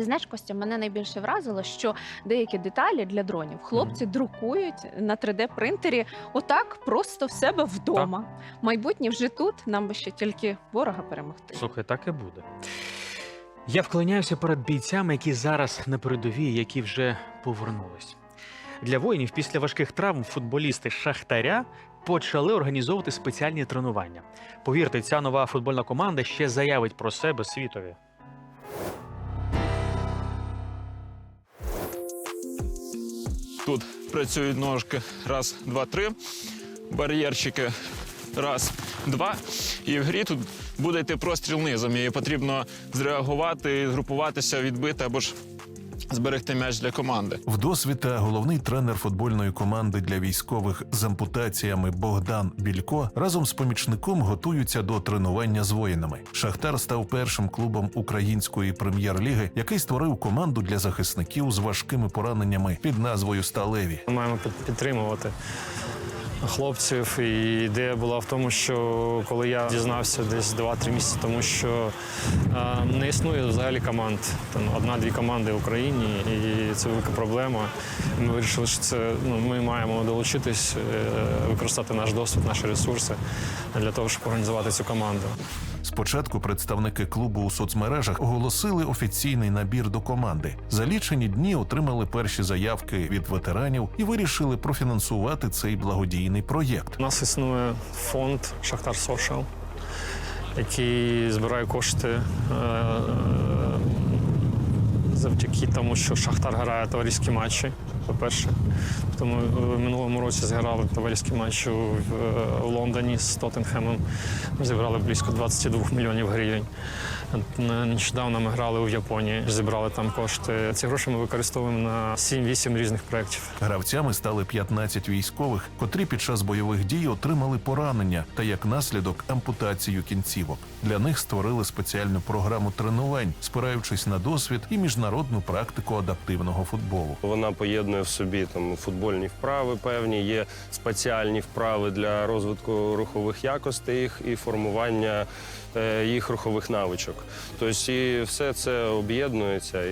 Ти знаєш, Костя, мене найбільше вразило, що деякі деталі для дронів хлопці друкують на 3D-принтері отак просто в себе вдома. Майбутнє вже тут, нам би ще тільки ворога перемогти. Слухай, так і буде. Я вклоняюся перед бійцями, які зараз на передовій, які вже повернулись. Для воїнів після важких травм футболісти Шахтаря почали організовувати спеціальні тренування. Повірте, ця нова футбольна команда ще заявить про себе світові. Тут працюють ножки. Раз, два, три. Бар'єрчики. Раз, два. І в грі тут буде йти простріл низом. І потрібно зреагувати, згрупуватися, відбити або ж зберегти м'яч для команди. Вдосвіта головний тренер футбольної команди для військових з ампутаціями Богдан Білько разом з помічником готуються до тренування з воїнами. Шахтар став першим клубом української прем'єр-ліги, який створив команду для захисників з важкими пораненнями під назвою Сталеві. Ми маємо підтримувати хлопців. І ідея була в тому, що коли я дізнався десь 2-3 місяці, тому що не існує взагалі команд. Там одна-дві команди в Україні, і це велика проблема. Ми вирішили, що це ну, ми маємо долучитись, е, використати наш досвід, наші ресурси для того, щоб організувати цю команду. Спочатку представники клубу у соцмережах оголосили офіційний набір до команди. За лічені дні отримали перші заявки від ветеранів і вирішили профінансувати цей благодійний проєкт. У нас існує фонд Шахтар Сошал, який збирає кошти е, завдяки тому, що Шахтар грає товариські матчі. По-перше, тому в минулому році зіграли товариські матчі в, в Лондоні з Тоттенхемом. Ми зібрали близько 22 мільйонів гривень. Е, Нещодавно ми грали у Японії, зібрали там кошти. Ці гроші ми використовуємо на 7-8 різних проєктів. Гравцями стали 15 військових, котрі під час бойових дій отримали поранення та як наслідок ампутацію кінцівок. Для них створили спеціальну програму тренувань, спираючись на досвід і міжнародну практику адаптивного футболу. Вона поєднує в собі там футбольні вправи певні, є спеціальні вправи для розвитку рухових якостей і формування е, їх рухових навичок. Тобто і все це об'єднується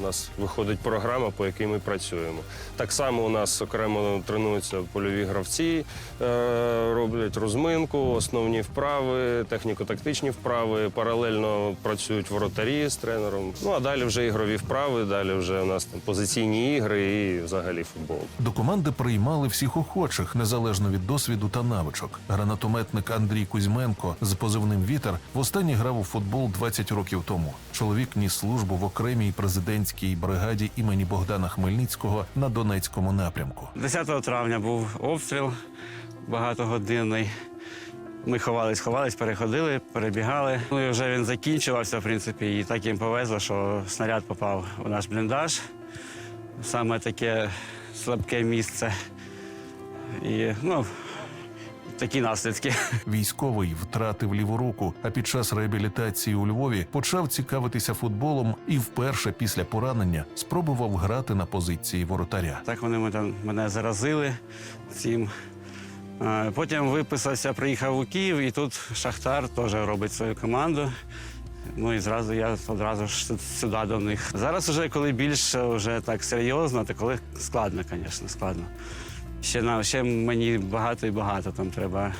у нас виходить програма, по якій ми працюємо. Так само у нас окремо тренуються польові гравці, е, роблять розминку, основні вправи, техніко-тактичні вправи. Паралельно працюють воротарі з тренером. Ну а далі вже ігрові вправи, далі вже у нас там позиційні ігри і взагалі футбол. До команди приймали всіх охочих, незалежно від досвіду та навичок. Гранатометник Андрій Кузьменко з позивним Вітер востаннє грав у футбол 20 років тому. Чоловік ніс службу в окремій президентській бригаді імені Богдана Хмельницького на Донецькому напрямку. 10 травня був обстріл багатогодинний. Ми ховались, ховались, переходили, перебігали. Ну і вже він закінчувався, в принципі, і так їм повезло, що снаряд попав у наш бліндаж. Саме таке слабке місце. І ну, такі наслідки. Військовий втратив ліву руку, а під час реабілітації у Львові почав цікавитися футболом і вперше після поранення спробував грати на позиції воротаря. Так вони мене, заразили цим. Потім виписався, приїхав у Київ, і тут Шахтар теж робить свою команду. Ну і зразу я одразу ж сюди до них. Зараз, вже коли більш вже так серйозно, то коли складно, звісно, складно. Ще, на- ще мені багато і багато там треба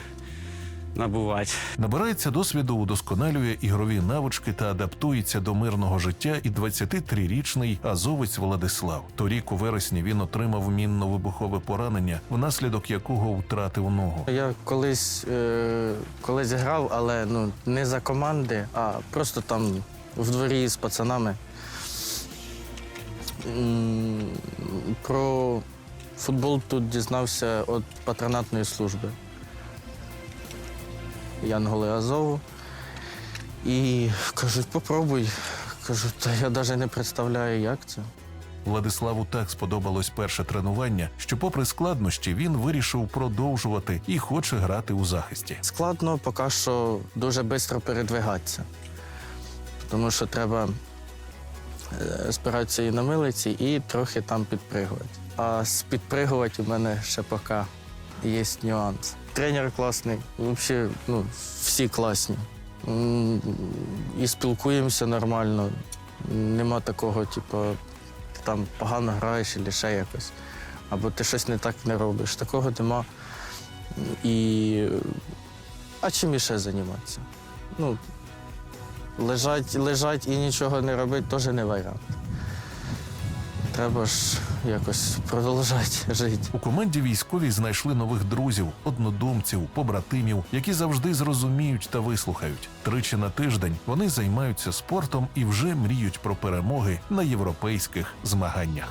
набувати. Набирається досвіду, удосконалює ігрові навички та адаптується до мирного життя і 23-річний азовець Владислав. Торік у вересні він отримав мінно-вибухове поранення, внаслідок якого втратив ногу. Я колись, е, колись грав, але ну, не за команди, а просто там в дворі з пацанами. М, Про футбол тут дізнався від патронатної служби. Янголи Азову. І кажуть, попробуй. Кажу, та я навіть не представляю, як це. Владиславу так сподобалось перше тренування, що, попри складнощі, він вирішив продовжувати і хоче грати у захисті. Складно поки що дуже швидко передвигатися, тому що треба е, спиратися і на милиці, і трохи там підпригувати. А з підпригувати у мене ще поки є нюанс. Тренер класний, взагалі ну, всі класні. І спілкуємося нормально. Нема такого, типу, ти там погано граєш або ще якось. Або ти щось не так не робиш. Такого нема. І. А чим іще займатися? Ну, лежать, лежать і нічого не робити теж не варіант. Треба ж якось продовжувати жити. У команді військові знайшли нових друзів, однодумців, побратимів, які завжди зрозуміють та вислухають. Тричі на тиждень вони займаються спортом і вже мріють про перемоги на європейських змаганнях.